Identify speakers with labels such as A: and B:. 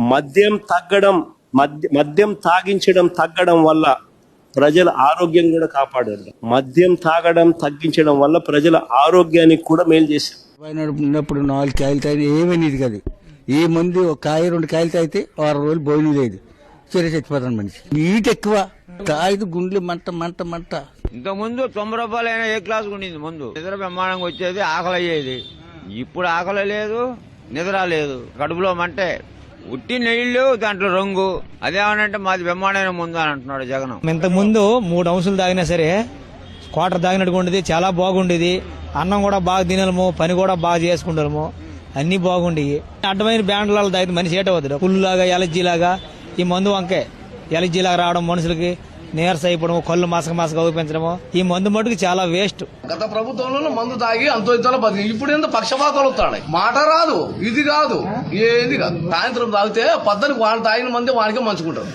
A: మద్యం తగ్గడం మద్య మద్యం తాగించడం తగ్గడం వల్ల ప్రజల ఆరోగ్యం కూడా కాపాడారు. మద్యం తాగడం తగ్గించడం వల్ల ప్రజల ఆరోగ్యానికి కూడా మేలు చేశారు.
B: పైన ఉన్నప్పుడు నాలుగు కాయలు తాగి ఏమనేది కాదు. ఏ మందు ఒక కాయ రెండు కాయలు తాగితే వారం రోజులు భోజనం లేదు. సరే చచ్చిపోతాను మనిషి. నీట్ ఎక్కువ. తాగితే గుండెలు మంట మంట మంట.
C: ఇంతకు ముందు తొంభై రూపాయలు అయినా ఏ క్లాస్ ఉండింది ముందు? నిద్ర బ్రహ్మాండంగా వచ్చేది ఆకలి అయ్యేది ఇప్పుడు ఆకలి లేదు నిద్ర లేదు. కడుపులో మంటే ఉట్టి నీళ్ళు దాంట్లో రంగు. అదేమనంటే మాది బ్రహ్మాండమైన ముందు అని అంటున్నాడు జగన్.
D: ఇంతకు ముందు మూడు అంశాలు తాగినా సరే క్వార్టర్ తాగినట్టుగా ఉండేది చాలా బాగుండేది. అన్నం కూడా బాగా తినలేము పని కూడా బాగా చేసుకుంటాము అన్ని బాగుండేవి. అడ్డమైన బ్యాండ్లలో తాగితే మనిషి ఏట పుల్లులాగా ఎలర్జీ లాగా ఈ మందు వంకే. ఎలర్జీ లాగా రావడం మనుషులకి నీరస అయిపోవడం కళ్ళు మాసక మాసక ఊపించడము ఈ మందు మటుకు చాలా వేస్ట్
E: గత ప్రభుత్వంలో మందు తాగి అంతో ఇంతలో బతికి. ఇప్పుడు ఎంత పక్షపాతాలు వస్తాయి మాట రాదు ఇది కాదు ఏది కాదు. సాయంత్రం తాగితే పద్దరికి వాళ్ళు తాగిన మంది వాడికే మంచుకుంటారు.